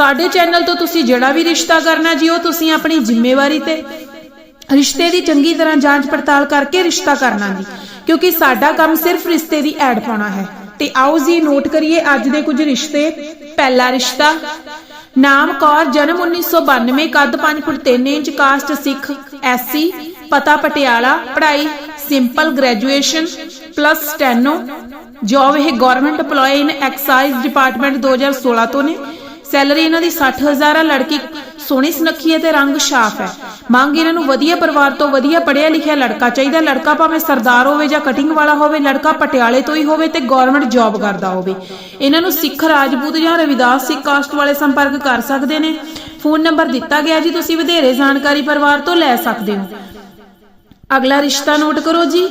ਸਾਡੇ ਚੈਨਲ ਤੋਂ ਤੁਸੀਂ ਜਿਹੜਾ ਵੀ ਰਿਸ਼ਤਾ ਕਰਨਾ ਜੀ, ਉਹ ਤੁਸੀਂ ਆਪਣੀ ਜ਼ਿੰਮੇਵਾਰੀ ਤੇ ਰਿਸ਼ਤੇ ਦੀ ਚੰਗੀ ਤਰ੍ਹਾਂ ਜਾਂਚ ਪੜਤਾਲ ਕਰਕੇ ਰਿਸ਼ਤਾ ਕਰਨਾ ਜੀ। ਕਿਉਂਕਿ ਸਾਡਾ ਕੰਮ ਸਿਰਫ ਰਿਸ਼ਤੇ ਦੀ ਐਡ ਪਾਉਣਾ ਹੈ। ਤੇ ਆਓ ਜੀ ਨੋਟ ਕਰੀਏ, ਅੱਜ ਦੇ ਕੁਝ ਰਿਸ਼ਤੇ। ਪਹਿਲਾ ਰਿਸ਼ਤਾ, ਨਾਮ ਕੌਰ, ਜਨਮ 1992 ਕੱਦ 5 foot 3 inch, caste Sikh SC ਪਤਾ ਪਟਿਆਲਾ, ਪੜ੍ਹਾਈ, simple graduation, plus steno job ਇਹ government EMPLOYE in excise department 2016 ਤੋਂ ਨੇ। ਸੈਲਰੀ ਇਹਨਾਂ ਦੀ 60000 ਆ, ਲੜਕੀ ਸੋਹਣੀ ਸੁਨੱਖੀ ਹੈ ਤੇ ਰੰਗ ਸਾਫ਼ ਹੈ। ਮੰਗ ਇਹਨਾਂ ਨੂੰ ਵਧੀਆ ਪਰਿਵਾਰ ਤੋਂ ਵਧੀਆ ਪੜ੍ਹਿਆ ਲਿਖਿਆ ਲੜਕਾ ਚਾਹੀਦਾ। ਲੜਕਾ ਭਾਵੇਂ ਸਰਦਾਰ ਹੋਵੇ ਜਾਂ ਕਟਿੰਗ ਵਾਲਾ ਹੋਵੇ, ਲੜਕਾ ਪਟਿਆਲੇ ਤੋਂ ਹੀ ਹੋਵੇ ਤੇ ਗਵਰਨਮੈਂਟ ਜੌਬ ਕਰਦਾ ਹੋਵੇ। ਇਹਨਾਂ ਨੂੰ ਸਿੱਖ ਰਾਜਪੂਤ ਜਾਂ ਰਵਿਦਾਸ ਸਿੱਖ ਕਾਸਟ ਵਾਲੇ ਸੰਪਰਕ ਕਰ ਸਕਦੇ ਨੇ। ਫੋਨ ਨੰਬਰ ਦਿੱਤਾ ਗਿਆ ਜੀ, ਤੁਸੀਂ ਵਧੇਰੇ ਜਾਣਕਾਰੀ ਪਰਿਵਾਰ ਤੋਂ ਲੈ ਸਕਦੇ ਹੋ। ਅਗਲਾ ਰਿਸ਼ਤਾ ਨੋਟ ਕਰੋ ਜੀ।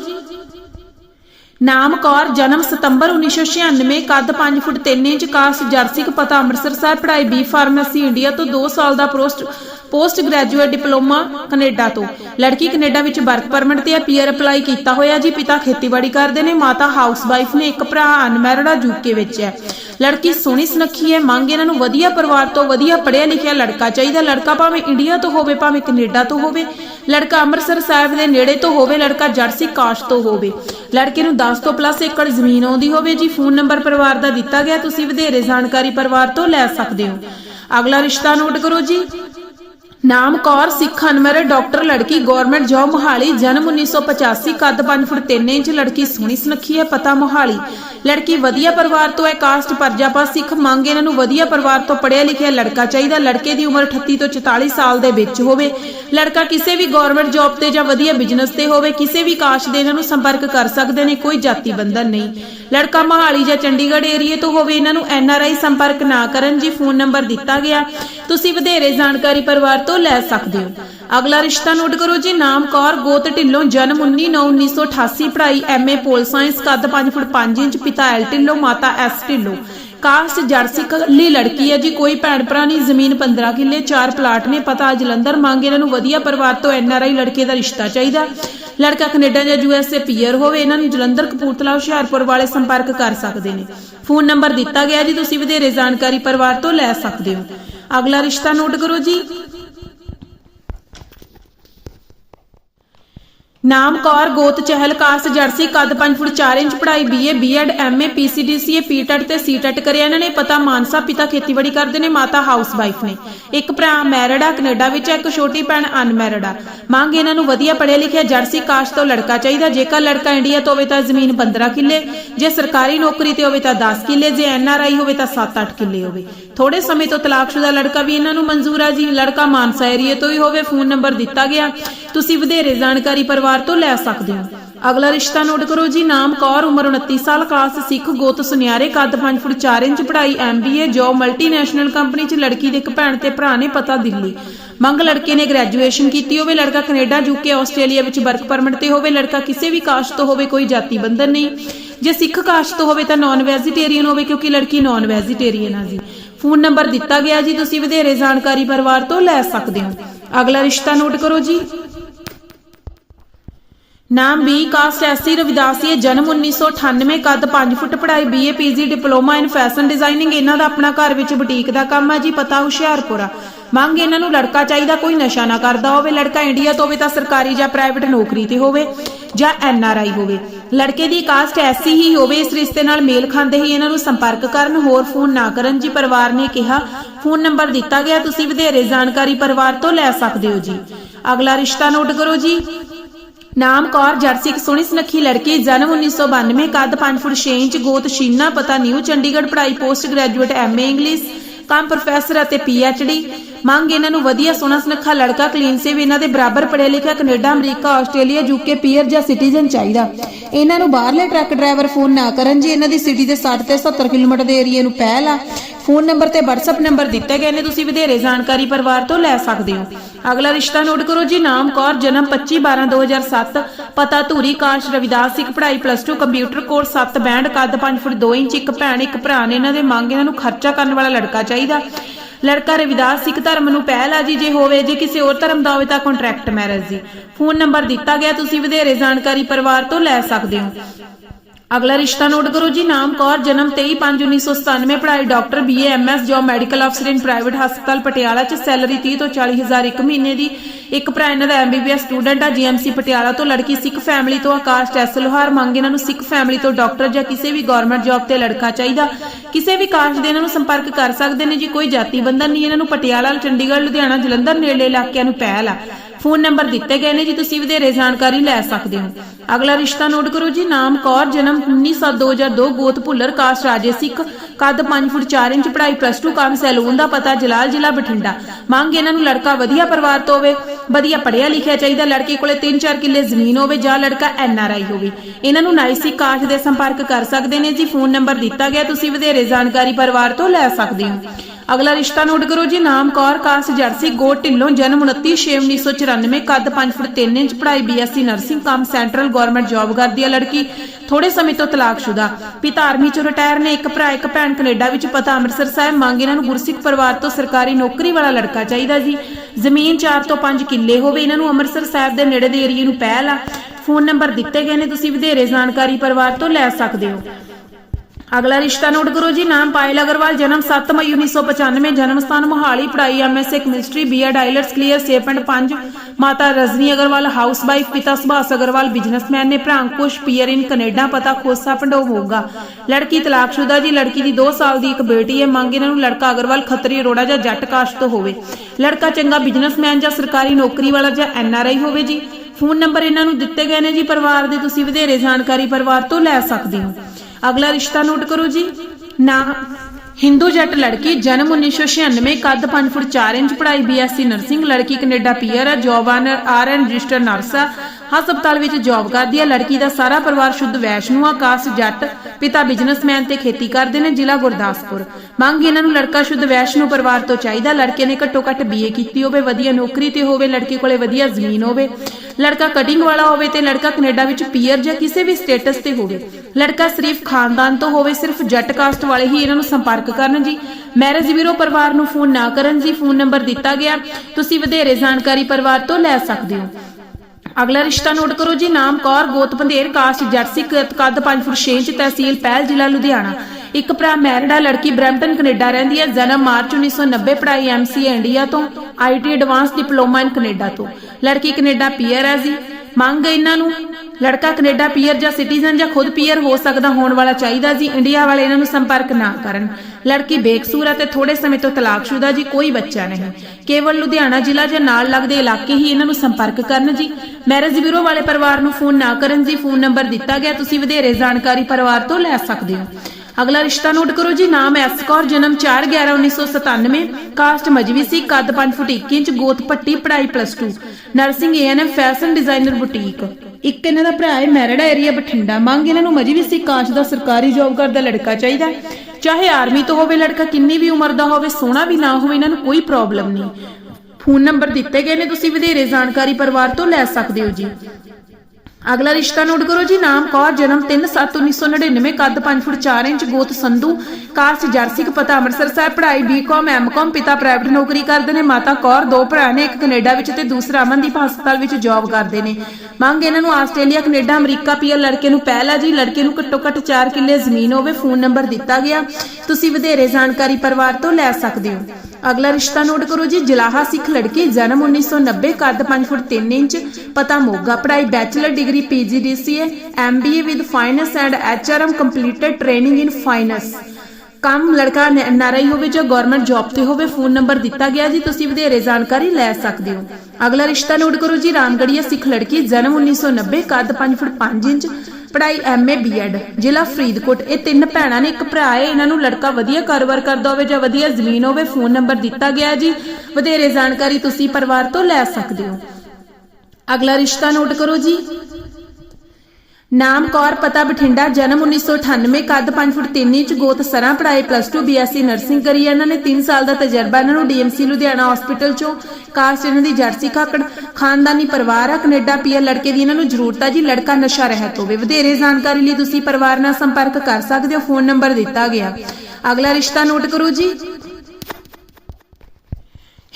ਨਾਮ ਕੌਰ, ਜਨਮ ਸਤੰਬਰ 1996 ਕੱਦ 5 ਫੁੱਟ 3 ਇੰਚ, ਕਾਸਟ ਜਰਸਿਕ ਪਤਾ ਅੰਮ੍ਰਿਤਸਰ ਸਾਹਿਬ, ਪੜ੍ਹਾਈ ਬੀ ਫਾਰਮੇਸੀ ਇੰਡੀਆ ਤੋਂ 2 ਸਾਲ ਦਾ post post graduate diploma Canada ਤੋਂ। ਲੜਕੀ ਕੈਨੇਡਾ ਵਿੱਚ ਵਰਕ ਪਰਮਿਟ ਤੇ ਪੀਆਰ ਅਪਲਾਈ ਕੀਤਾ ਹੋਇਆ ਜੀ, ਪਿਤਾ ਖੇਤੀਬਾੜੀ ਕਰਦੇ ਨੇ, ਮਾਤਾ ਹਾਊਸ ਵਾਈਫ ਨੇ, ਇੱਕ ਭਰਾ ਅਨਮੈਰਿਡ ਆ ਯੂਕੇ ਵਿੱਚ ਹੈ। ਲੜਕੀ ਸੋਹਣੀ ਸੁਨੱਖੀ ਹੈ, ਮੰਗ ਇਹਨਾਂ ਨੂੰ ਵਧੀਆ ਪਰਿਵਾਰ ਤੋਂ ਵਧੀਆ ਪੜ੍ਹਿਆ ਲਿਖਿਆ ਲੜਕਾ ਚਾਹੀਦਾ। ਲੜਕਾ ਭਾਵੇਂ ਇੰਡੀਆ ਤੋਂ ਹੋਵੇ, ਭਾਵੇਂ ਕੈਨੇਡਾ ਤੋਂ ਹੋਵੇ, ਲੜਕਾ ਅੰਮ੍ਰਿਤਸਰ ਸਾਹਿਬ ਦੇ ਨੇੜੇ ਤੋਂ ਹੋਵੇ, ਲੜਕਾ ਜਰਸੀ ਕਾਸਟ ਤੋਂ ਹੋਵੇ। ਲੜਕੇ ਨੂੰ 10 ਤੋਂ ਪਲੱਸ ਏਕੜ ਜ਼ਮੀਨ ਆਉਂਦੀ ਹੋਵੇ, ਜੀ ਫੋਨ ਨੰਬਰ ਪਰਿਵਾਰ ਦਾ ਦਿੱਤਾ ਗਿਆ, ਤੁਸੀਂ ਵਧੇਰੇ ਜਾਣਕਾਰੀ ਪਰਿਵਾਰ ਤੋਂ ਲੈ ਸਕਦੇ ਹੋ। ਅਗਲਾ ਰਿਸ਼ਤਾ ਨੋਟ ਕਰੋ ਜੀ। ਨਾਮ ਕੌਰ ਸਿੱਖ ਅਨਮੈਰਿਡ ਡਾਕਟਰ ਲੜਕੀ ਗਵਰਨਮੈਂਟ ਜੌਬ ਮੋਹਾਲੀ, ਜਨਮ 1985 ਕੱਦ 5 ਫੁੱਟ 3 ਇੰਚ, ਲੜਕੀ ਸੋਹਣੀ ਸੁਨੱਖੀ ਹੈ, ਪਤਾ ਮੋਹਾਲੀ। ਲੜਕੀ ਵਧੀਆ ਪਰਿਵਾਰ ਤੋਂ ਹੈ, ਕਾਸਟ ਪਰਜਾਪਾ ਸਿੱਖ, ਮੰਗ ਇਹਨਾਂ ਨੂੰ ਵਧੀਆ ਪਰਿਵਾਰ ਤੋਂ ਪੜ੍ਹਿਆ ਲਿਖਿਆ ਲੜਕਾ ਚਾਹੀਦਾ, ਲੜਕੇ ਦੀ ਉਮਰ 38 ਤੋਂ 44 ਸਾਲ ਦੇ ਵਿੱਚ ਹੋਵੇ। ਲੜਕਾ ਕਿਸੇ ਵੀ ਗਵਰਨਮੈਂਟ ਜੌਬ ਤੇ ਜਾਂ ਵਧੀਆ ਬਿਜ਼ਨਸ ਤੇ ਹੋਵੇ, ਕਿਸੇ ਵੀ ਕਾਸਟ ਦੇ ਇਹਨਾਂ ਨੂੰ ਸੰਪਰਕ ਕਰ ਸਕਦੇ ਨੇ, ਕੋਈ ਜਾਤੀ ਬੰਧਨ ਨਹੀਂ। ਲੜਕਾ ਮੋਹਾਲੀ ਜਾਂ ਚੰਡੀਗੜ੍ਹ ਏਰੀਏ ਤੋਂ ਹੋਵੇ, ਇਹਨਾਂ ਨੂੰ ਐਨਆਰਆਈ ਸੰਪਰਕ ਨਾ ਕਰਨ ਜੀ ਫੋਨ ਨੰਬਰ ਦਿੱਤਾ ਗਿਆ। ਤੁਸੀਂ ਵਧੇਰੇ ਜਾਣਕਾਰੀ ਪਰਿਵਾਰ ਤੋਂ ਲੈ ਸਕਦੇ ਹੋ। ਅਗਲਾ ਰਿਸ਼ਤਾ ਨੋਟ ਕਰੋ ਜੀ, ਨਾਮ ਕੌਰ, ਗੋਤ ਢਿੱਲੋਂ, ਜਨਮ 19/9/1988 ਪੜ੍ਹਾਈ ਐਮਏ ਪੋਲ ਸਾਇੰਸ ਕੱਦ 5 ਫੁੱਟ 5 ਇੰਚ, ਪਿਤਾ ਐਲ ਢਿੱਲੋਂ, ਮਾਤਾ ਐਸ ਢਿੱਲੋਂ। ਕਾਸਟ ਜਰਸਿਕ ਲਈ ਲੜਕੀ ਹੈ ਜੀ, ਕੋਈ ਭੈਣ ਭਰਾ ਨਹੀਂ, ਜ਼ਮੀਨ 15 ਕਿੱਲੇ, ਚਾਰ ਪਲਾਟ ਨੇ, ਪਤਾ ਜਲੰਧਰ, ਮੰਗ ਇਹਨਾਂ ਨੂੰ ਵਧੀਆ ਪਰਿਵਾਰ ਤੋਂ ਐਨ ਆਰ ਆਈ ਲੜਕੇ ਦਾ ਰਿਸ਼ਤਾ ਚਾਹੀਦਾ। ਲੜਕਾ ਕੈਨੇਡਾ ਜਾਂ ਯੂਐਸਏ ਪੀਅਰ ਹੋਵੇ, ਇਹਨਾਂ ਨੂੰ ਜਲੰਧਰ, ਕਪੂਰਥਲਾ, ਹੁਸ਼ਿਆਰਪੁਰ ਵਾਲੇ ਸੰਪਰਕ ਕਰ ਸਕਦੇ ਨੇ। ਫੋਨ ਨੰਬਰ ਦਿੱਤਾ ਗਿਆ ਜੀ, ਤੁਸੀਂ ਵਧੇਰੇ ਜਾਣਕਾਰੀ ਪਰਿਵਾਰ ਤੋਂ ਲੈ ਸਕਦੇ ਹੋ। ਅਗਲਾ ਰਿਸ਼ਤਾ ਨੋਟ ਕਰੋ ਜੀ। ਨਾਮ ਕੌਰ ਗੋਤ ਚਹਿਲ ਕਾਸਟ ਜਰਸੀ ਕੱਦ 5 ਫੁੱਟ 4 ਇੰਚ ਪੜ੍ਹਾਈ BA BEd MA PGDCA PTET ਤੇ ਸੀਟੈਟ ਕਰਿਆ ਇਹਨਾਂ ਨੇ। ਪਤਾ ਮਾਨਸਾ ਪਿਤਾ ਖੇਤੀਬਾੜੀ ਕਰਦੇ ਨੇ ਮਾਤਾ ਹਾਊਸ ਵਾਈਫ ਨੇ। ਇੱਕ ਭਰਾ ਮੈਰਿਡ ਆ ਕੈਨੇਡਾ ਵਿੱਚ ਹੈ, ਇੱਕ ਛੋਟੀ ਭੈਣ ਅਨਮੈਰਿਡ। ਆ ਮੰਗ ਇਹਨਾਂ ਨੂੰ ਵਧੀਆ ਪੜ੍ਹਿਆ ਲਿਖਿਆ ਜਰਸੀ ਕਾਸਟ ਤੋਂ ਲੜਕਾ ਚਾਹੀਦਾ। ਜੇਕਰ ਲੜਕਾ ਇੰਡੀਆ ਤੋਂ ਹੋਵੇ ਤਾਂ ਜ਼ਮੀਨ 15 ਕਿੱਲੇ ਜੇ ਸਰਕਾਰੀ ਨੌਕਰੀ ਤੇ ਹੋਵੇ ਤਾਂ 10 ਕਿੱਲੇ ਜੇ ਐਨਆਰਆਈ ਹੋਵੇ ਤਾਂ 7-8 ਕਿੱਲੇ ਹੋਵੇ। ਥੋੜੇ ਸਮੇਂ ਤੋਂ ਤਲਾਕਸ਼ੁਦਾ ਲੜਕਾ ਵੀ ਇਹਨਾਂ ਨੂੰ ਮਨਜ਼ੂਰ ਆ ਜੀ। ਲੜਕਾ ਮਾਨਸਾ ਏਰੀਏ ਤੋਂ ਹੀ ਹੋਵੇ, ਫੋਨ ਨੰਬਰ ਦਿੱਤਾ ਗਿਆ। ਤੁਸੀਂ ਵਧੇਰੇ ਜਾਣਕਾਰੀ ਪਰਿਵਾਰ ਤੋਂ ਲੈ ਸਕਦੇ ਹੋ। ਅਗਲਾ ਰਿਸ਼ਤਾ ਨੋਟ ਕਰੋ ਜੀ। ਨਾਮ ਕੌਰ, ਉਮਰ 29 ਸਾਲ ਕਾਸ ਸਿੱਖ, ਗੋਤ ਸੁਨਿਆਰੇ, ਕੱਦ 5 ਫੁੱਟ 4 ਇੰਚ, ਪੜ੍ਹਾਈ ਐਮਬੀਏ ਜੋਬ ਮਲਟੀਨੈਸ਼ਨਲ ਕੰਪਨੀ 'ਚ ਲੜਕੀ ਦੇ ਇੱਕ ਭੈਣ ਤੇ ਭਰਾ ਨੇ ਪਤਾ ਦਿੱਲੀ। ਮੰਗ ਲੜਕੇ ਨੇ ਗ੍ਰੈਜੂਏਸ਼ਨ ਕੀਤੀ ਹੋਵੇ। ਲੜਕਾ ਕੈਨੇਡਾ ਯੂਕੇ ਆਸਟ੍ਰੇਲੀਆ ਵਿੱਚ ਵਰਕ ਪਰਮਿਟ ਤੇ ਹੋਵੇ। ਲੜਕਾ ਕਿਸੇ ਵੀ ਕਾਸਟ ਤੋਂ ਹੋਵੇ, ਕੋਈ ਜਾਤੀ ਬੰਧਨ ਨਹੀਂ। ਜੇ ਸਿੱਖ ਕਾਸਟ ਤੋਂ ਹੋਵੇ ਤਾਂ ਨਾਨ ਵੈਜੀਟੇਰੀਅਨ ਹੋਵੇ, ਕਿਉਂਕਿ ਲੜਕੀ ਨਾਨ ਵੈਜੀਟੇਰੀਅਨ ਆ ਜੀ। ਫੋਨ ਨੰਬਰ ਦਿੱਤਾ ਗਿਆ ਜੀ, ਤੁਸੀਂ ਵਧੇਰੇ ਜਾਣਕਾਰੀ ਪਰਿਵਾਰ ਤੋਂ ਲੈ ਸਕਦੇ ਹੋ। ਅਗਲਾ ਰਿਸ਼ਤਾ ਨੋਟ ਕਰੋ ਜੀ। ਨਾਮ ਬੀ, ਕਾਸਟ ਐਸਸੀ ਰਵਿਦਾਸੀਏ ਜਨਮ 1998 ਕੱਦ 5 ਫੁੱਟ ਪੜ੍ਹਾਈ BA PG diploma in fashion designing. ਇਹਨਾਂ ਦਾ ਆਪਣਾ ਘਰ ਵਿੱਚ ਬੁਟੀਕ ਦਾ ਕੰਮ ਹੈ ਜੀ, ਪਤਾ ਹੁਸ਼ਿਆਰਪੁਰਾ ਮੰਗ ਇਹਨਾਂ ਨੂੰ ਲੜਕਾ ਚਾਹੀਦਾ, ਕੋਈ ਨਸ਼ਾ ਨਾ ਕਰਦਾ ਹੋਵੇ। ਲੜਕਾ ਇੰਡੀਆ ਤੋਂ ਹੋਵੇ ਤਾਂ ਸਰਕਾਰੀ ਜਾਂ ਪ੍ਰਾਈਵੇਟ ਨੌਕਰੀ ਤੇ ਹੋਵੇ ਜਾਂ ਐਨਆਰਆਈ ਹੋਵੇ। ਲੜਕੇ ਦੀ ਕਾਸਟ ਐਸਸੀ ਹੀ ਹੋਵੇ, ਇਸ ਰਿਸ਼ਤੇ ਨਾਲ ਮੇਲ ਖਾਂਦੇ ਹੀ ਇਹਨਾਂ ਨੂੰ ਸੰਪਰਕ ਕਰਨ, ਹੋਰ ਫੋਨ ਨਾ ਕਰਨ। ਜੀ ਪਰਿਵਾਰ ਨੇ ਕਿਹਾ, ਫੋਨ ਨੰਬਰ ਦਿੱਤਾ ਗਿਆ, ਤੁਸੀਂ ਵਧੇਰੇ ਜਾਣਕਾਰੀ ਪਰਿਵਾਰ ਤੋਂ ਲੈ ਸਕਦੇ ਹੋ ਜੀ। ਅਗਲਾ ਰਿਸ਼ਤਾ ਨੋਟ ਕਰੋ ਜੀ। ਨਾਮ ਕੌਰ, ਜਰਸੀ ਇੱਕ ਸੋਹਣੀ ਸੁਨੱਖੀ ਲੜਕੀ, ਜਨਮ 1992 ਕੱਦ 5 ਫੁੱਟ 6 ਇੰਚ, ਗੋਤ ਸ਼ੀਨਾ, ਪਤਾ ਨਿਊ ਚੰਡੀਗੜ੍ਹ ਪੜ੍ਹਾਈ, ਪੋਸਟ ਗ੍ਰੈਜੂਏਟ ਐਮਏ ਇੰਗਲਿਸ਼, ਕੰਮ ਪ੍ਰੋਫੈਸਰ ਅਤੇ ਪੀਐਚਡੀ ਮੰਗ ਇਹਨਾਂ ਨੂੰ ਵਧੀਆ ਸੋਹਣਾ ਸੁਨੱਖਾ ਲੜਕਾ ਕਲੀਨ ਸੇਵ ਇਹਨਾਂ ਦੇ ਬਰਾਬਰ ਪੜ੍ਹਿਆ ਲਿਖਿਆ Canada, America, Australia UK PR ਜਾਂ ਸਿਟੀਜ਼ਨ ਚਾਹੀਦਾ। ਇਹਨਾਂ ਨੂੰ ਬਾਹਰਲੇ ਟਰੱਕ ਡਰਾਈਵਰ ਫੋਨ ਨਾ ਕਰਨ ਜੀ, ਇਹਨਾਂ ਦੀ ਸਿਟੀ ਦੇ 60 ਤੇ 70 ਕਿਲੋਮੀਟਰ ਦੇ ਏਰੀਏ ਨੂੰ ਪਹਿਲ ਆ। ਫੋਨ ਨੰਬਰ ਤੇ WhatsApp ਨੰਬਰ ਦਿੱਤੇ ਗਏ ਨੇ, ਤੁਸੀਂ ਵਧੇਰੇ ਜਾਣਕਾਰੀ ਪਰਿਵਾਰ ਤੋਂ ਲੈ ਸਕਦੇ ਹੋ। ਅਗਲਾ ਰਿਸ਼ਤਾ ਨੋਟ ਕਰੋ ਜੀ, ਨਾਮ ਕੌਰ, ਜਨਮ 25 12 2007 ਪਤਾ ਧੂਰੀ ਕਾਸ਼ ਰਵਿਦਾਸ ਸਿੱਖ ਪੜ੍ਹਾਈ ਪਲੱਸ 2 ਕੰਪਿਊਟਰ ਕੋਰਸ 7 ਬੈਂਡ, ਕੱਦ 5 ਫੁੱਟ 2 ਇੰਚ, ਇੱਕ ਭੈਣ, ਇੱਕ ਭਰਾ ਨੇ। ਇਹਨਾਂ ਦੇ ਮੰਗ ਇਹਨਾਂ ਨੂੰ ਖਰਚਾ ਕਰਨ ਵਾਲਾ ਲੜਕਾ ਚਾਹੀਦਾ। ਲੜਕਾ ਰਵਿਦਾਸ ਸਿੱਖ ਧਰਮ ਨੂੰ ਪਹਿਲ ਆ ਜੀ, ਜੇ ਹੋਵੇ, ਜੇ ਕਿਸੇ ਹੋਰ ਧਰਮ ਦਾ ਹੋਵੇ ਤਾਂ ਕੰਟਰੈਕਟ ਮੈਰਿਜ ਜੀ। ਫੋਨ ਨੰਬਰ ਦਿੱਤਾ ਗਿਆ, ਤੁਸੀਂ ਵਧੇਰੇ ਜਾਣਕਾਰੀ ਪਰਿਵਾਰ ਤੋਂ ਲੈ ਸਕਦੇ ਹੋ। ਅਗਲਾ ਰਿਸ਼ਤਾ ਨੋਟ ਕਰੋ ਜੀ, ਨਾਮ ਕੌਰ, ਜਨਮ 23/5/1997 ਪੜ੍ਹਾਈ doctor BA MS job medical ਅਫਸਰ ਇਨ ਪ੍ਰਾਈਵੇਟ ਹਸਪਤਾਲ ਪਟਿਆਲਾ ਚ ਸੈਲਰੀ 30 ਤੋਂ 40 ਹਜ਼ਾਰ ਇੱਕ ਮਹੀਨੇ ਦੀ। ਇੱਕ ਭਰਾ ਇਹਨਾਂ ਦਾ ਐਮਬੀਬੀਐਸ ਸਟੂਡੈਂਟ ਆ ਜੀਐਮਸੀ ਪਟਿਆਲਾ ਤੋਂ, ਲੜਕੀ ਸਿੱਖ ਫੈਮਿਲੀ ਤੋਂ, ਆਕਾਸ਼ ਟੈਸ ਲੋਹਾਰ ਮੰਗ ਇਹਨਾਂ ਨੂੰ ਸਿੱਖ ਫੈਮਿਲੀ ਤੋਂ ਡਾਕਟਰ ਜਾਂ ਕਿਸੇ ਵੀ ਗਵਰਨਮੈਂਟ ਜੌਬ ਤੇ ਲੜਕਾ ਚਾਹੀਦਾ। ਕਿਸੇ ਵੀ ਕਾਸਟ ਦੇ ਇਹਨਾਂ ਨੂੰ ਸੰਪਰਕ ਕਰ ਸਕਦੇ ਨੇ ਜੀ, ਕੋਈ ਜਾਤੀ ਬੰਧਨ ਨਹੀਂ, ਇਹਨਾਂ ਨੂੰ ਪਟਿਆਲਾ, ਚੰਡੀਗੜ੍ਹ, ਲੁਧਿਆਣਾ, ਜਲੰਧਰ, ਨੇੜਲੇ ਇਲਾਕਿਆਂ ਨੂੰ ਪਹਿਲ ਆ। ਫੋਨ ਨੰਬਰ ਦਿੱਤੇ ਗਏ ਨੇ ਜੀ, ਤੁਸੀਂ ਵਧੇਰੇ ਜਾਣਕਾਰੀ ਲੈ ਸਕਦੇ ਹੋ। ਅਗਲਾ ਰਿਸ਼ਤਾ ਨੋਟ ਕਰੋ ਜੀ, ਨਾਮ ਕੌਰ, ਜਨਮ 19/2002 ਗੋਤ ਭੁੱਲਰ ਕਾਸਟ ਰਾਜੇ ਸਿੱਖ, ਕੱਦ 5 ਫੁੱਟ 4 ਇੰਚ, ਪੜ੍ਹਾਈ ਪਲੱਸ 2 ਕੰਮ ਸੈਲੂਨ ਦਾ ਪਤਾ, ਜਲਾਲ ਜ਼ਿਲ੍ਹਾ ਬਠਿੰਡਾ। ਮੰਗ ਇਹਨਾਂ ਨੂੰ ਲੜਕਾ ਵਧੀਆ ਪਰਿਵਾਰ ਤੋਂ ਹੋਵੇ। ਵਧੀਆ ਪੜਿਆ ਲਿਖਿਆ ਚਾਹੀਦਾ। ਲੜਕੇ ਕੋਲੇ 3-4 ਕਿੱਲੇ ਜ਼ਮੀਨ ਹੋਵੇ, ਜਾਂ ਲੜਕਾ ਐਨਆਰਆਈ ਹੋਵੇ। ਇਹਨਾਂ ਨੂੰ ਨਾਈਸੀ ਕਾਸ਼ ਦੇ ਸੰਪਰਕ ਕਰ ਸਕਦੇ ਨੇ। ਜੀ, ਫੋਨ ਨੰਬਰ ਦਿੱਤਾ ਗਿਆ, ਤੁਸੀਂ ਵਧੇਰੇ ਜਾਣਕਾਰੀ ਪਰਿਵਾਰ ਤੋਂ ਲੈ ਸਕਦੇ ਹੋ। ਅਗਲਾ ਰਿਸ਼ਤਾ ਨੋਟ ਕਰੋ ਜੀ, ਨਾਮ ਕੌਰ, ਕਾਸ, ਜਰਸੀ ਗੋ ਢਿੱਲੋਂ, ਜਨਮ 29/6/1994 ਕੱਦ 5 ਫੁੱਟ 3 ਇੰਚ, ਪੜ੍ਹਾਈ ਬੀਐਸਸੀ ਨਰਸਿੰਗ ਕੰਮ, ਸੈਂਟਰਲ ਗਵਰਨਮੈਂਟ ਜੌਬ ਕਰਦੀ ਹੈ ਲੜਕੀ। ਥੋੜੇ ਸਮੇਂ ਤੋਂ ਤਲਾਕਸ਼ੁਦਾ। ਪਿਤਾ ਆਰਮੀ ਚੋਂ ਰਿਟਾਇਰ ਨੇ, ਇੱਕ ਭਰਾ, ਇੱਕ ਭੈਣ ਕੈਨੇਡਾ ਵਿੱਚ ਪਤਾ ਅੰਮ੍ਰਿਤਸਰ ਸਾਹਿਬ। ਮੰਗ ਇਹਨਾਂ ਨੂੰ ਗੁਰਸਿੱਖ ਪਰਿਵਾਰ ਤੋਂ ਸਰਕਾਰੀ ਨੌਕਰੀ ਵਾਲਾ ਲੜਕਾ ਚਾਹੀਦਾ ਜੀ। ਜ਼ਮੀਨ 4 ਤੋਂ 5 ਕਿੱਲੇ ਹੋਵੇ, ਇਹਨਾਂ ਨੂੰ ਅੰਮ੍ਰਿਤਸਰ ਸਾਹਿਬ ਦੇ ਨੇੜੇ ਦੇ ਏਰੀਏ ਨੂੰ ਪਹਿਲ ਆ। ਫੋਨ ਨੰਬਰ ਦਿੱਤੇ ਗਏ ਨੇ, ਤੁਸੀਂ ਵਧੇਰੇ ਜਾਣਕਾਰੀ ਪਰਿਵਾਰ ਤੋਂ ਲੈ ਸਕਦੇ ਹੋ। ਅਗਲਾ ਰਿਸ਼ਤਾ ਨੋਟ ਕਰੋ ਜੀ, ਨਾਮ ਪਾਇਲ ਅਗਰਵਾਲ, ਜਨਮ 7 ਮਈ 1995 ਜਨਮ ਸਥਾਨ ਮੋਹਾਲੀ, ਪੜ੍ਹਾਈ MSA chemistry BEd IELTS clear 6.5 ਮਾਤਾ ਰਜਨੀ ਅਗਰਵਾਲ ਹਾਊਸ ਵਾਈਫ ਪਿਤਾ ਸੁਭਾਸ਼ ਅਗਰਵਾਲ, ਬਿਜ਼ਨਸਮੈਨ ਨੇ ਭਰਾ ਅੰਕੁਸ਼ ਪੀਅਰ ਇਨ ਕੈਨੇਡਾ, ਪਤਾ ਖੋਸਾ ਪੰਡੋ ਹੋਊਗਾ। ਲੜਕੀ ਤਲਾਕਸ਼ੁਦਾ ਜੀ, ਲੜਕੀ ਦੀ 2 ਸਾਲ ਦੀ ਇੱਕ ਬੇਟੀ ਹੈ, ਮੰਗ ਇਹਨਾਂ ਨੂੰ ਲੜਕਾ ਅਗਰਵਾਲ ਖੱਤਰੀ ਅਰੋੜਾ ਜਾਂ ਜੱਟ ਕਾਸ਼ਟ ਹੋਵੇ। ਲੜਕਾ ਚੰਗਾ ਬਿਜ਼ਨਸਮੈਨ ਜਾਂ ਸਰਕਾਰੀ ਨੌਕਰੀ ਵਾਲਾ ਜਾਂ ਐਨਆਰਆਈ ਹੋਵੇ ਜੀ। ਫੋਨ ਨੰਬਰ ਇਹਨਾਂ ਨੂੰ ਦਿੱਤੇ ਗਏ ਨੇ ਜੀ, ਪਰਿਵਾਰ ਦੇ ਤੁਸੀਂ ਵਧੇਰੇ ਜਾਣਕਾਰੀ ਪਰਿਵਾਰ ਤੋਂ ਲੈ ਸਕਦੇ ਹੋ। ਅਗਲਾ ਰਿਸ਼ਤਾ ਨੋਟ ਕਰੋ ਜੀ। ਨਾ, ਹਿੰਦੂ ਜੱਟ ਲੜਕੀ, ਜਨਮ 1996 ਕੱਦ 5 ਫੁੱਟ 4 ਇੰਚ, ਪੜ੍ਹਾਈ ਬੀਐਸਸੀ ਨਰਸਿੰਗ, ਲੜਕੀ ਕੈਨੇਡਾ ਪੀਅਰ ਹੈ, job on R register nurse ਹਸਪਤਾਲ ਵਿੱਚ ਜੌਬ ਕਰਦੀ ਹੈ। ਲੜਕੀ ਦਾ ਸਾਰਾ ਪਰਿਵਾਰ ਸ਼ੁੱਧ ਵੈਸ਼ਨੂ ਆ ਕਾਸਟ ਜੱਟ, ਪਿਤਾ ਬਿਜ਼ਨਸਮੈਨ ਤੇ ਖੇਤੀ ਕਰਦੇ ਨੇ ਜ਼ਿਲ੍ਹਾ ਗੁਰਦਾਸਪੁਰ। ਮੰਗ ਇਹਨਾਂ ਨੂੰ ਲੜਕਾ ਸ਼ੁੱਧ ਵੈਸ਼ਨੂ ਪਰਿਵਾਰ ਤੋਂ ਚਾਹੀਦਾ। ਲੜਕੇ ਨੇ ਘੱਟੋ ਘੱਟ ਬੀਏ ਕੀਤੀ ਹੋਵੇ, ਵਧੀਆ ਨੌਕਰੀ ਤੇ ਹੋਵੇ, ਲੜਕੇ ਕੋਲੇ ਵਧੀਆ ਜ਼ਮੀਨ ਹੋਵੇ, ਲੜਕਾ ਕਟਿੰਗ ਵਾਲਾ ਹੋਵੇ ਤੇ ਲੜਕਾ ਕੈਨੇਡਾ ਵਿੱਚ ਪੀਅਰ ਜਾਂ ਕਿਸੇ ਵੀ ਸਟੇਟਸ ਤੇ ਹੋਵੇ। ਲੜਕਾ ਸਿਰਫ ਖਾਨਦਾਨ ਤੋਂ ਹੋਵੇ, ਸਿਰਫ ਜੱਟ ਕਾਸਟ ਵਾਲੇ ਹੀ ਇਹਨਾਂ ਨੂੰ ਸੰਪਰਕ ਕਰਨ ਜੀ। ਮੈਰਿਜ ਬਿਊਰੋ ਪਰਿਵਾਰ ਨੂੰ ਫੋਨ ਨਾ ਕਰਨ ਜੀ। ਫੋਨ ਨੰਬਰ ਦਿੱਤਾ ਗਿਆ। ਤੁਸੀਂ ਵਧੇਰੇ ਜਾਣਕਾਰੀ ਪਰਿਵਾਰ ਤੋਂ ਲੈ ਸਕਦੇ ਹੋ। ਅਗਲਾ ਰਿਸ਼ਤਾ ਨੋਟ ਕਰੋ ਜੀ, ਨਾਮ ਕੌਰ, ਗੋਤ ਬੰਦੇਰ ਕਾਸਟ ਜਰਸੀ ਕੱਦ 5 ਫੁੱਟ 6 ਇੰਚ, ਤਹਿਸੀਲ ਪਹਿਲ, ਜ਼ਿਲ੍ਹਾ ਲੁਧਿਆਣਾ। ਇੱਕ ਭਰਾ ਮੈਰਿਡਾ ਲੜਕੀ ਬ੍ਰੈਂਪਟਨ, ਕੈਨੇਡਾ ਰਹਿੰਦੀ ਹੈ, ਜਨਮ ਮਾਰਚ 1990 ਪੜ੍ਹਾਈ ਐਮਸੀਏ ਇੰਡੀਆ ਤੋਂ IT advance diploma in Canada ਤੋਂ। ਲੜਕੀ ਕੈਨੇਡਾ ਪੀਅਰ ਹੈ ਜੀ। ਮੰਗ ਇਹਨਾਂ ਨੂੰ। ਲੜਕਾ ਕੈਨੇਡਾ ਪੀਅਰ ਜਾਂ ਸਿਟੀਜ਼ਨ ਜਾਂ ਖੁਦ ਪੀਅਰ ਹੋ ਸਕਦਾ ਹੋਣ ਵਾਲਾ ਚਾਹੀਦਾ ਜੀ। ਇੰਡੀਆ ਵਾਲੇ ਇਹਨਾਂ ਨੂੰ ਸੰਪਰਕ ਨਾ ਕਰਨ। ਲੜਕੀ ਬੇਕਸੂਰ ਹੈ ਥੋੜੇ ਸਮੇਂ ਤੋਂ ਤਲਾਕਸ਼ੁਦਾ ਜੀ, ਕੋਈ ਬੱਚਾ ਨਹੀਂ। ਕੇਵਲ ਲੁਧਿਆਣਾ ਜ਼ਿਲ੍ਹਾ ਜਾਂ ਨਾਲ ਲੱਗਦੇ ਇਲਾਕੇ ਹੀ ਇਹਨਾਂ ਨੂੰ ਸੰਪਰਕ ਕਰਨ ਜੀ। ਮੈਰਿਜ ਬਿਊਰੋ ਵਾਲੇ ਪਰਿਵਾਰ ਨੂੰ ਫੋਨ ਨਾ ਕਰਨ ਜੀ। ਫੋਨ ਨੰਬਰ ਦਿੱਤਾ ਗਿਆ। ਤੁਸੀਂ ਵਧੇਰੇ ਜਾਣਕਾਰੀ ਪਰਿਵਾਰ ਤੋਂ ਲੈ ਸਕਦੇ ਹੋ। ਅਗਲਾ ਰਿਸ਼ਤਾ ਨੋਟ ਕਰੋ ਜੀ, ਨਾਮ ਐਸ ਕੌਰ, ਜਨਮ 4/11/1997 ਕਾਸਟ ਮਜਵੀ ਸੀ, ਕੱਦ 5 ਫੁੱਟ 1 ਇੰਚ, ਗੋਤ ਪੱਟੀ, ਪੜ੍ਹਾਈ plus 2 nursing ANM fashion designer boutique ਇੱਕ ਇਹਨਾਂ ਦਾ ਭਰਾ ਹੈ ਮੈਰਿਡਾ ਏਰੀਆ ਬਠਿੰਡਾ। ਮੰਗ ਇਹਨਾਂ ਨੂੰ ਮਜਵੀ ਸੀ, ਕਾਸਟ ਦਾ ਸਰਕਾਰੀ ਜੌਬ ਕਰਦਾ ਲੜਕਾ ਚਾਹੀਦਾ ਚਾਹੇ ਆਰਮੀ ਤੋਂ ਹੋਵੇ ਲੜਕਾ, ਕਿੰਨੀ ਵੀ ਉਮਰ ਦਾ ਹੋਵੇ, ਸੋਹਣਾ ਵੀ ਨਾ ਹੋਵੇ, ਇਹਨਾਂ ਨੂੰ ਕੋਈ ਪ੍ਰੋਬਲਮ ਨਹੀਂ। ਫੋਨ ਨੰਬਰ ਦਿੱਤੇ ਗਏ ਨੇ, ਤੁਸੀਂ ਵਧੇਰੇ ਜਾਣਕਾਰੀ ਪਰਿਵਾਰ ਤੋਂ ਲੈ ਸਕਦੇ ਹੋ ਜੀ। ਅਗਲਾ ਰਿਸ਼ਤਾ ਨੋਟ ਕਰੋ ਜੀ, ਨਾਮ ਕੌਰ, ਜਨਮ 3/7/1999 ਕੱਦ 5 ਫੁੱਟ 4 ਇੰਚ, ਗੋਤ ਸੰਧੂ ਕਾਸਟ ਜਰਸਿਕ ਪਤਾ ਅੰਮ੍ਰਿਤਸਰ ਸਾਹਿਬ, ਪੜ੍ਹਾਈ ਬੀਕਾਮ ਐਮਕਾਮ ਪਿਤਾ ਪ੍ਰਾਈਵੇਟ ਨੌਕਰੀ ਕਰਦੇ ਨੇ, ਮਾਤਾ ਕੌਰ, ਦੋ ਭਰਾ ਨੇ, ਇੱਕ ਕੈਨੇਡਾ ਵਿੱਚ ਤੇ ਦੂਸਰਾ ਅਮਨਦੀਪ ਹਸਪਤਾਲ ਵਿੱਚ ਜੌਬ ਕਰਦੇ ਨੇ। ਮੰਗ ਇਹਨਾਂ ਨੂੰ ਆਸਟ੍ਰੇਲੀਆ, ਕੈਨੇਡਾ, ਅਮਰੀਕਾ ਪੀਅਰ ਲੜਕੇ ਨੂੰ ਪਹਿਲਾ ਜੀ, ਲੜਕੇ ਨੂੰ ਘੱਟੋ ਘੱਟ 4 ਕਿੱਲੇ ਜ਼ਮੀਨ ਹੋਵੇ, ਫੋਨ ਨੰਬਰ ਦਿੱਤਾ ਗਿਆ। ਤੁਸੀਂ ਵਧੇਰੇ ਜਾਣਕਾਰੀ ਪਰਿਵਾਰ ਤੋਂ ਲੈ ਸਕਦੇ ਹੋ। ਅਗਲਾ ਰਿਸ਼ਤਾ ਨੋਟ ਕਰੋ ਜੀ, ਜਲਾਹਾ ਸਿੱਖ ਲੜਕੀ, ਜਨਮ 1990 ਕੱਦ 5 ਫੁੱਟ 3 ਇੰਚ, ਪਤਾ ਮੋਗਾ, ਪੜ੍ਹਾਈ bachelor degree PGDCA MBA with finance and HRM completed training in finance ਕੰਮ ਲੜਕਾ ਐਨਆਰਆਈ ਹੋਵੇ ਜਾਂ ਗਵਰਨਮੈਂਟ ਜੌਬ ਤੇ ਹੋਵੇ ਫੋਨ ਨੰਬਰ ਦਿੱਤਾ ਗਿਆ ਜੀ, ਤੁਸੀਂ ਵਧੇਰੇ ਜਾਣਕਾਰੀ ਲੈ ਸਕਦੇ ਹੋ। ਅਗਲਾ ਰਿਸ਼ਤਾ ਨੋਟ ਕਰੋ ਜੀ ਰਾਮਗੜੀਆ ਸਿੱਖ ਲੜਕੀ, ਜਨਮ 1990 ਕੱਦ 5 ਫੁੱਟ 5 ਇੰਚ ਪੜ੍ਹਾਈ ਐਮਏ ਬੀਐਡ ਜ਼ਿਲ੍ਹਾ ਫਰੀਦਕੋਟ। ਇਹ ਤਿੰਨ ਭੈਣਾਂ ਨੇ ਇੱਕ ਭਰਾ ਹੈ, ਇਹਨਾਂ ਨੂੰ ਲੜਕਾ ਵਧੀਆ ਕਾਰੋਬਾਰ ਕਰਦਾ ਹੋਵੇ ਜਾਂ ਵਧੀਆ ਜ਼ਮੀਨ ਹੋਵੇ, ਫੋਨ ਨੰਬਰ ਦਿੱਤਾ ਗਿਆ ਜੀ। ਵਧੇਰੇ ਜਾਣਕਾਰੀ ਤੁਸੀਂ ਪਰਿਵਾਰ ਤੋਂ ਲੈ ਸਕਦੇ ਹੋ। ਅਗਲਾ ਰਿਸ਼ਤਾ ਨੋਟ ਕਰੋ ਜੀ। ਨਾਮ ਕੌਰ, ਪਤਾ ਬਠਿੰਡਾ, ਜਨਮ 1998 ਕੱਦ 5 ਫੁੱਟ 3 ਇੰਚ, ਗੋਤ ਸਰਾਂ ਪੜ੍ਹਾਈ ਪਲੱਸ 2 ਬੀਐਸਸੀ ਨਰਸਿੰਗ ਕਰੀ ਇਹਨਾਂ ਨੇ 3 ਸਾਲ ਦਾ ਤਜਰਬਾ ਇਹਨਾਂ ਨੂੰ ਡੀਐਮਸੀ ਲੁਧਿਆਣਾ ਹਸਪੀਟਲ ਚੋਂ ਕਾਸਟ ਇਹਨਾਂ ਦੀ ਜਰਸੀ ਖਾਕੜ, ਖਾਨਦਾਨੀ ਪਰਿਵਾਰ ਆ, ਕੈਨੇਡਾ ਪੀਆਰ ਲੜਕੇ ਦੀ ਇਹਨਾਂ ਨੂੰ ਜ਼ਰੂਰਤ ਆ ਜੀ, ਲੜਕਾ ਨਸ਼ਾ ਰਹਿਤ ਹੋਵੇ। ਵਧੇਰੇ ਜਾਣਕਾਰੀ ਲਈ ਤੁਸੀਂ ਪਰਿਵਾਰ ਨਾਲ ਸੰਪਰਕ ਕਰ ਸਕਦੇ ਹੋ, ਫੋਨ ਨੰਬਰ ਦਿੱਤਾ ਗਿਆ। ਅਗਲਾ ਰਿਸ਼ਤਾ ਨੋਟ ਕਰੋ ਜੀ।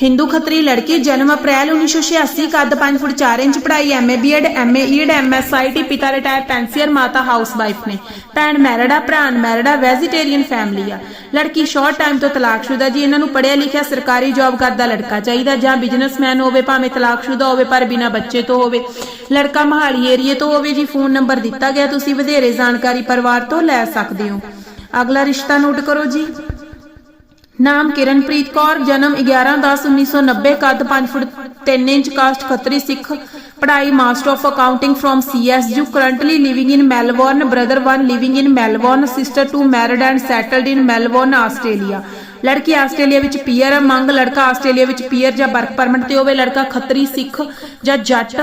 ਹਿੰਦੂ ਖੱਤਰੀ ਲੜਕੀ ਜਨਮ ਅਪ੍ਰੈਲ 1986 ਕੱਦ 5 ਫੁੱਟ 4 ਇੰਚ ਪੜ੍ਹਾਈ MA BEd MA Ed MSIT ਪਿਤਾ ਰਿਟਾਇਰ ਪੈਂਸੀਅਰ ਮਾਤਾ ਹਾਊਸ ਵਾਈਫ ਨੇ। ਭੈਣ ਮੈਰਿਡਾ ਭਰਾ ਮੈਰਿਡਾ ਵੈਜੀਟੇਰੀਅਨ ਫੈਮਿਲੀ ਆ। ਲੜਕੀ ਸ਼ਾਰਟ ਟਾਈਮ ਤੋਂ ਤਲਾਕਸ਼ੁਦਾ ਜੀ, ਇਹਨਾਂ ਨੂੰ ਪੜ੍ਹਿਆ ਲਿਖਿਆ ਸਰਕਾਰੀ ਜੌਬ ਕਰਦਾ ਲੜਕਾ ਚਾਹੀਦਾ, ਜਾਂ ਬਿਜ਼ਨਸਮੈਨ ਹੋਵੇ, ਭਾਵੇਂ ਤਲਾਕਸ਼ੁਦਾ ਹੋਵੇ, ਪਰ ਬਿਨਾਂ ਬੱਚੇ ਤੋਂ ਹੋਵੇ। ਲੜਕਾ ਮਹਾਲੀ ਏਰੀਏ ਤੋਂ ਹੋਵੇ ਜੀ ਫੋਨ ਨੰਬਰ ਦਿੱਤਾ ਗਿਆ, ਤੁਸੀਂ ਵਧੇਰੇ ਜਾਣਕਾਰੀ ਪਰਿਵਾਰ ਤੋਂ ਲੈ ਸਕਦੇ ਹੋ। ਅਗਲਾ ਰਿਸ਼ਤਾ ਨੋਟ ਕਰੋ ਜੀ। ਨਾਮ ਕਿਰਨਪ੍ਰੀਤ ਕੌਰ, ਜਨਮ 11/10/1990 ਕੱਦ 5 foot 3 inch caste Khatri Sikh, ਪੜ੍ਹਾਈ master of accounting from CSU currently living in Melbourne, brother 1 living in Melbourne, sister 2 married and settled in Melbourne, Australia. ਲੜਕੀ ਆਸਟ੍ਰੇਲੀਆ ਵਿੱਚ ਪੀਅਰ ਮੰਗ ਲੜਕਾ ਆਸਟ੍ਰੇਲੀਆ ਵਿੱਚ ਪੀਅਰ ਜਾਂ ਵਰਕ ਪਰਮਿਟ ਤੇ ਹੋਵੇ, ਲੜਕਾ ਖੱਤਰੀ ਸਿੱਖ ਜਾਂ ਜੱਟ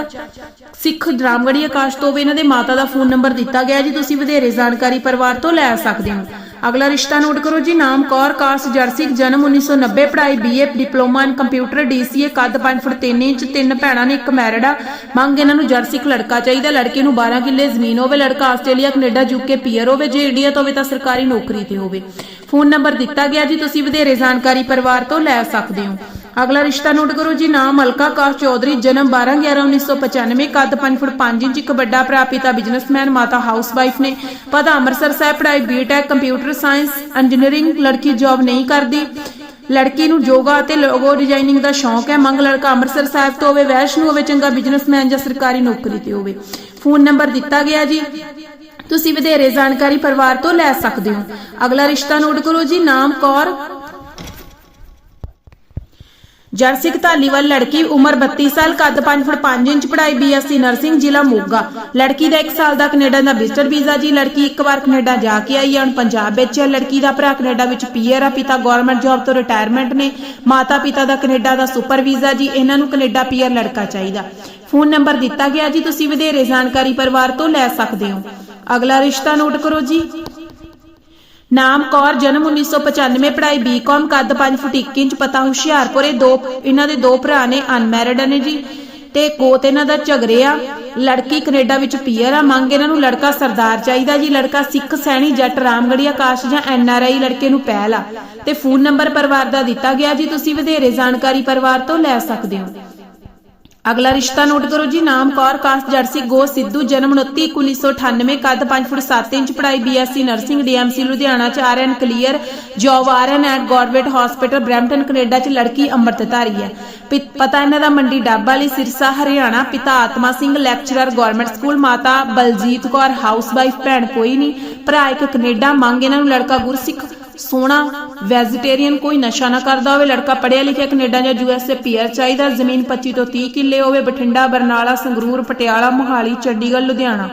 ਸਿੱਖ ਰਾਮਗੜੀਆ ਕਾਸਟ ਹੋਵੇ, ਇਹਨਾਂ ਦੇ ਮਾਤਾ ਦਾ ਫੋਨ ਨੰਬਰ ਦਿੱਤਾ ਗਿਆ ਜੀ, ਤੁਸੀਂ ਵਧੇਰੇ ਜਾਣਕਾਰੀ ਪਰਿਵਾਰ ਤੋਂ ਲੈ ਸਕਦੇ ਹੋ। ਅਗਲਾ ਰਿਸ਼ਤਾ ਨੋਟ ਕਰੋ ਜੀ, ਨਾਮ ਕੌਰ ਕਾਸਟ ਜਰਸਿਕ ਜਨਮ 1990 ਪੜ੍ਹਾਈ BA diploma in computer DCA ਕੱਦ 5 ਫੁੱਟ 3 ਇੰਚ, ਤਿੰਨ ਭੈਣਾਂ ਨੇ ਇੱਕ ਮੈਰਿਡ ਆ। ਮੰਗ ਇਹਨਾਂ ਨੂੰ ਜਰਸਿਕ ਲੜਕਾ ਚਾਹੀਦਾ, ਲੜਕੇ ਨੂੰ 12 ਕਿੱਲੇ ਜ਼ਮੀਨ ਹੋਵੇ, ਲੜਕਾ ਆਸਟ੍ਰੇਲੀਆ, ਕੈਨੇਡਾ ਯੂਕੇ ਪੀਅਰ ਹੋਵੇ, ਜੇ ਇੰਡੀਆ ਤੋਂ ਹੋਵੇ ਤਾਂ ਸਰਕਾਰੀ ਨੌਕਰੀ ਤੇ ਹੋਵੇ। ਫੋਨ ਨੰਬਰ ਦਿੱਤਾ ਗਿਆ ਜੀ, ਤੁਸੀਂ ਵਧੇਰੇ ਜਾਣਕਾਰੀ ਪਰਿਵਾਰ ਤੋਂ ਲੈ ਸਕਦੇ ਹੋ। ਅਗਲਾ ਰਿਸ਼ਤਾ ਨੋਟ ਕਰੋ ਜੀ, ਨਾਮ ਅਲਕਾ ਕਾਸ਼ ਚੌਧਰੀ, ਜਨਮ 12 11 1995 ਕੱਦ 5 ਫੁੱਟ 5 ਇੰਚ, ਇੱਕ ਵੱਡਾ ਭਰਾ ਪਿਤਾ ਬਿਜ਼ਨਸਮੈਨ, ਮਾਤਾ ਹਾਊਸਵਾਈਫ ਨੇ। ਪਤਾ ਅੰਮ੍ਰਿਤਸਰ ਸਾਹਿਬ ਪੜ੍ਹਾਈ ਬੀਟੈਕ ਕੰਪਿਊਟਰ ਸਾਇੰਸ, ਇੰਜੀਨੀਅਰਿੰਗ, ਲੜਕੀ ਜੌਬ ਨਹੀਂ ਕਰਦੀ। ਲੜਕੀ ਨੂੰ ਯੋਗਾ ਅਤੇ ਲੋਗੋ ਡਿਜ਼ਾਈਨਿੰਗ ਦਾ ਸ਼ੌਂਕ ਹੈ। ਮੰਗ ਲੜਕਾ ਅੰਮ੍ਰਿਤਸਰ ਸਾਹਿਬ ਤੋਂ ਹੋਵੇ, ਵੈਸ਼ਨੂ ਹੋਵੇ, ਚੰਗਾ ਬਿਜ਼ਨਸਮੈਨ ਜਾਂ ਸਰਕਾਰੀ ਨੌਕਰੀ ਤੇ ਹੋਵੇ। ਫੋਨ ਨੰਬਰ ਦਿੱਤਾ ਗਿਆ ਜੀ। ਤੁਸੀਂ ਵਧੇਰੇ ਜਾਣਕਾਰੀ ਪਰਿਵਾਰ ਤੋਂ ਲੈ ਸਕਦੇ ਹੋ। ਅਗਲਾ ਰਿਸ਼ਤਾ ਨੋਟ ਕਰੋ ਜੀ, ਨਾਮ ਕੌਰ ਜਰਸਿਕ ਧਾਲੀਵਾਲ ਲੜਕੀ ਉਮਰ 32 ਸਾਲ, ਕੱਦ 5 ਫੁੱਟ 5 ਇੰਚ, ਪੜ੍ਹਾਈ ਬੀਐਸਸੀ ਨਰਸਿੰਗ ਜ਼ਿਲ੍ਹਾ ਮੋਗਾ। ਲੜਕੀ ਦਾ 1 ਸਾਲ ਦਾ ਕੈਨੇਡਾ ਦਾ ਵਿਜ਼ਟਰ ਵੀਜ਼ਾ ਜੀ। ਲੜਕੀ ਇੱਕ ਵਾਰ ਕੈਨੇਡਾ ਜਾ ਕੇ ਆਈ ਹੈ। ਹੁਣ ਪੰਜਾਬ ਵਿੱਚ ਹੈ। ਲੜਕੀ ਦਾ ਭਰਾ ਕੈਨੇਡਾ ਵਿੱਚ ਪੀਆਰ ਆ ਪਿਤਾ ਗਵਰਨਮੈਂਟ ਜੌਬ ਤੋਂ ਰਿਟਾਇਰਮੈਂਟ ਨੇ। ਮਾਤਾ ਪਿਤਾ ਦਾ ਕੈਨੇਡਾ ਦਾ ਸੁਪਰ ਵੀਜ਼ਾ ਜੀ। ਇਹਨਾਂ ਨੂੰ ਕੈਨੇਡਾ ਪੀਆਰ ਲੜਕਾ ਚਾਹੀਦਾ। ਫੋਨ ਨੰਬਰ ਦਿੱਤਾ ਗਿਆ ਜੀ। ਤੁਸੀਂ ਵਧੇਰੇ ਜਾਣਕਾਰੀ ਪਰਿਵਾਰ ਤੋਂ ਲੈ ਸਕਦੇ ਹੋ। ਅਗਲਾ ਰਿਸ਼ਤਾ ਨੋਟ ਕਰੋ ਜੀ। ਨਾਮ ਕੌਰ, ਜਨਮ 1995 ਪੜ੍ਹਾਈ ਬੀਕਾਮ ਕੱਦ 5 ਫੁੱਟ 1 ਇੰਚ, ਪਤਾ ਹੁਸ਼ਿਆਰਪੁਰ, ਇਹ ਦੋ, ਇਹਨਾਂ ਦੇ ਦੋ ਭਰਾ ਨੇ ਅਨਮੈਰਿਡ ਨੇ ਜੀ। ਤੇ ਗੋਤ ਇਹਨਾਂ ਦਾ ਝਗੜੇ ਆ। ਲੜਕੀ ਕੈਨੇਡਾ ਵਿੱਚ ਪੀਅਰ ਆ, ਮੰਗ ਇਹਨਾਂ ਨੂੰ ਲੜਕਾ ਸਰਦਾਰ ਚਾਹੀਦਾ ਜੀ। ਲੜਕਾ ਸਿੱਖ, ਸੈਣੀ, ਜੱਟ ਰਾਮਗੜੀ ਆਕਾਸ਼ ਜਾਂ ਐਨ ਲੜਕੇ ਨੂੰ ਪਹਿਲ ਆ। ਤੇ ਫੋਨ ਨੰਬਰ ਪਰਿਵਾਰ ਦਾ ਦਿੱਤਾ ਗਿਆ ਜੀ। ਤੁਸੀਂ ਵਧੇਰੇ ਜਾਣਕਾਰੀ ਪਰਿਵਾਰ ਤੋਂ ਲੈ ਸਕਦੇ ਹੋ। ਅਗਲਾ ਰਿਸ਼ਤਾ ਨੋਟ ਕਰੋ ਜੀ, ਨਾਮ ਕੌਰ, ਕਾਸਟ ਜਰਸੀ ਗੋ ਸਿੱਧੂ, ਜਨਮ 29 1998 ਕੱਦ 5 ਫੁੱਟ 7 ਇੰਚ, ਪੜ੍ਹਾਈ ਬੀਐਸਸੀ ਨਰਸਿੰਗ, ਡੀਐਮਸੀ ਲੁਧਿਆਣਾ ਚ RN clear, job RN at government hospital, Brampton, Canada ਚ ਲੜਕੀ ਅੰਮ੍ਰਿਤਧਾਰੀ ਹੈ। ਪਤਾ ਇਹਨਾਂ ਦਾ ਮੰਡੀ ਡੱਬ ਵਾਲੀ, ਸਿਰਸਾ, ਹਰਿਆਣਾ, ਪਿਤਾ ਆਤਮਾ ਸਿੰਘ, ਲੈਕਚਰਰ ਗਵਰਨਮੈਂਟ ਸਕੂਲ, ਮਾਤਾ ਬਲਜੀਤ ਕੌਰ, ਹਾਊਸਵਾਈਫ, ਭੈਣ ਕੋਈ ਨਹੀਂ, ਭਰਾ ਇੱਕ ਕੈਨੇਡਾ, ਮੰਗ ਇਹਨਾਂ ਨੂੰ ਲੜਕਾ ਗੁਰਸਿੱਖ ਸੋਹਣਾ ਵੈਜੀਟੇਰੀਅਨ ਕੋਈ ਨਸ਼ਾ ਨਾ ਕਰਦਾ ਹੋਵੇ, ਲੜਕਾ ਪੜਿਆ ਲਿਖਿਆ ਕੈਨੇਡਾ ਜਾਂ ਯੂਐਸਏ ਪੀਆਰ ਚਾਹੀਦਾ ਜ਼ਮੀਨ 25 ਤੋਂ 30 ਕਿੱਲੇ ਹੋਵੇ, ਬਠਿੰਡਾ, ਬਰਨਾਲਾ, ਸੰਗਰੂਰ, ਪਟਿਆਲਾ, ਮੋਹਾਲੀ, ਚੰਡੀਗੜ੍ਹ, ਲੁਧਿਆਣਾ।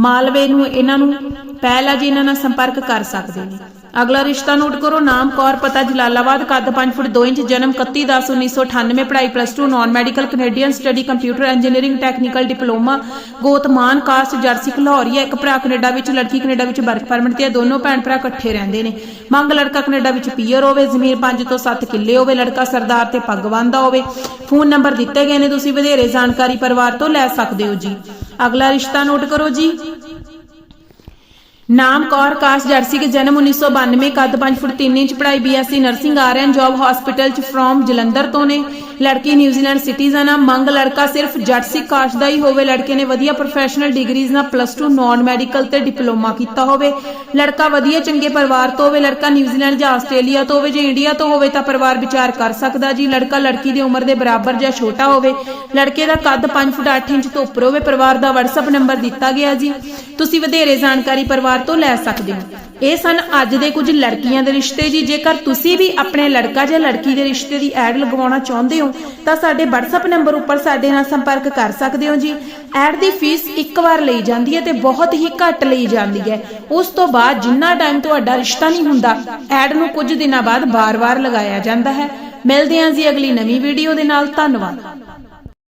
ਮਾਲਵੇ ਨੂੰ ਇਹਨਾਂ ਨੂੰ ਪਹਿਲ ਪਹਿਲਾ ਜੀ ਇਹਨਾਂ ਨਾਲ ਸੰਪਰਕ ਕਰ ਸਕਦੇ ਨੇ। ਅਗਲਾ ਰਿਸ਼ਤਾ ਨੋਟ ਕਰੋ, ਨਾਮ, ਕੌਰ, ਪਤਾ, ਜਲਾਲਾਬਾਦ, ਕੱਦ 5 ਫੁੱਟ 2 ਇੰਚ, ਜਨਮ 31/10/1998 ਪੜ੍ਹਾਈ plus 2 non medical Canadian study computer engineering technical diploma ਗੋਤਮਾਨ caste ਜਰਸੀ ਖਲੌਰੀਆ ਇੱਕ ਭਰਾ ਕੈਨੇਡਾ ਵਿੱਚ, ਲੜਕੀ ਕੈਨੇਡਾ ਵਿੱਚ ਵਰਕ ਪਰਮਿਟ ਤੇ ਦੋਨੋਂ ਭੈਣ ਭਰਾ ਇਕੱਠੇ ਰਹਿੰਦੇ ਨੇ। ਮੰਗ ਲੜਕਾ ਕੈਨੇਡਾ ਵਿੱਚ ਪੀਅਰ ਹੋਵੇ ਜ਼ਮੀਨ 5 ਤੋਂ 7 ਕਿੱਲੇ ਹੋਵੇ, ਲੜਕਾ ਸਰਦਾਰ ਤੇ ਪੱਗ ਬੰਨਦਾ ਹੋਵੇ। ਫੋਨ ਨੰਬਰ ਦਿੱਤੇ ਗਏ ਨੇ, ਤੁਸੀਂ ਵਧੇਰੇ ਜਾਣਕਾਰੀ ਪਰਿਵਾਰ ਤੋਂ ਲੈ ਸਕਦੇ ਹੋ ਜੀ। ਅਗਲਾ ਰਿਸ਼ਤਾ ਨੋਟ ਕਰੋ ਜੀ। ਨਾਮ ਕੌਰ ਕਾਸ ਜਰਸੀ ਕੇ ਜਨਮ 1992 ਕੱਦ 5 ਫੁੱਟ 3 ਇੰਚ, ਪੜ੍ਹਾਈ BSc nursing RN job hospital ਚ ਫਰੋਮ ਜਲੰਧਰ ਤੋਂ ਨੇ। ਲੜਕੀ ਨਿਊਜ਼ੀਲੈਂਡ ਸਿਟੀਜ਼ਨ ਆ, ਮੰਗ ਲੜਕਾ ਸਿਰਫ ਜਰਸੀ ਕਾਸ਼ ਦਾ ਹੀ ਹੋਵੇ, ਲੜਕੇ ਨੇ ਵਧੀਆ ਪ੍ਰੋਫੈਸ਼ਨਲ ਡਿਗਰੀਜ਼ ਨਾਲ ਪਲੱਸ 2 ਨਾਨ ਮੈਡੀਕਲ ਤੇ ਡਿਪਲੋਮਾ ਕੀਤਾ ਹੋਵੇ। ਲੜਕਾ ਵਧੀਆ ਚੰਗੇ ਪਰਿਵਾਰ ਤੋਂ ਹੋਵੇ, ਲੜਕਾ ਨਿਊਜ਼ੀਲੈਂਡ ਜਾਂ ਆਸਟ੍ਰੇਲੀਆ ਤੋਂ ਹੋਵੇ ਜਾਂ ਇੰਡੀਆ ਤੋਂ ਹੋਵੇ, ਤਾਂ ਪਰਿਵਾਰ ਵਿਚਾਰ ਕਰ ਸਕਦਾ ਜੀ। ਲੜਕਾ ਲੜਕੀ ਦੀ ਉਮਰ ਦੇ ਬਰਾਬਰ ਜਾਂ ਛੋਟਾ ਹੋਵੇ, ਲੜਕੇ ਦਾ ਕੱਦ 5 ਫੁੱਟ 8 ਇੰਚ ਤੋਂ ਉੱਪਰ ਹੋਵੇ, ਪਰਿਵਾਰ ਦਾ WhatsApp ਨੰਬਰ ਦਿੱਤਾ ਗਿਆ ਜੀ। ਤੁਸੀਂ ਵਧੇਰੇ ਜਾਣਕਾਰੀ ਪਰਿਵਾਰ ਪਰਿਵਾਰ ਤੋਂ ਲੈ ਸਕਦੇ ਹੋ। ਇਹ ਸਨ ਅੱਜ ਦੇ ਕੁਝ ਲੜਕੀਆਂ ਦੇ ਰਿਸ਼ਤੇ ਜੀ। ਜੇਕਰ ਤੁਸੀਂ ਵੀ ਆਪਣੇ ਲੜਕਾ ਜਾਂ ਲੜਕੀ ਦੇ ਰਿਸ਼ਤੇ ਦੀ ਐਡ ਲਗਵਾਉਣਾ ਚਾਹੁੰਦੇ ਹੋ, ਤਾਂ ਸਾਡੇ WhatsApp ਨੰਬਰ ਉੱਪਰ ਸਾਡੇ ਨਾਲ ਸੰਪਰਕ ਕਰ ਸਕਦੇ ਹੋ ਜੀ। ਐਡ ਦੀ ਫੀਸ ਇੱਕ ਵਾਰ ਲਈ ਜਾਂਦੀ ਹੈ ਤੇ ਬਹੁਤ ਹੀ ਘੱਟ ਲਈ ਜਾਂਦੀ ਹੈ। ਉਸ ਤੋਂ ਬਾਅਦ ਜਿੰਨਾ ਟਾਈਮ ਤੁਹਾਡਾ ਰਿਸ਼ਤਾ ਨਹੀਂ ਹੁੰਦਾ, ਐਡ ਨੂੰ ਕੁਝ ਦਿਨਾਂ ਬਾਅਦ ਬਾਰ-ਬਾਰ ਲਗਾਇਆ ਜਾਂਦਾ ਹੈ। ਮਿਲਦੇ ਹਾਂ ਜੀ ਅਗਲੀ ਨਵੀਂ ਵੀਡੀਓ ਦੇ ਨਾਲ। ਧੰਨਵਾਦ।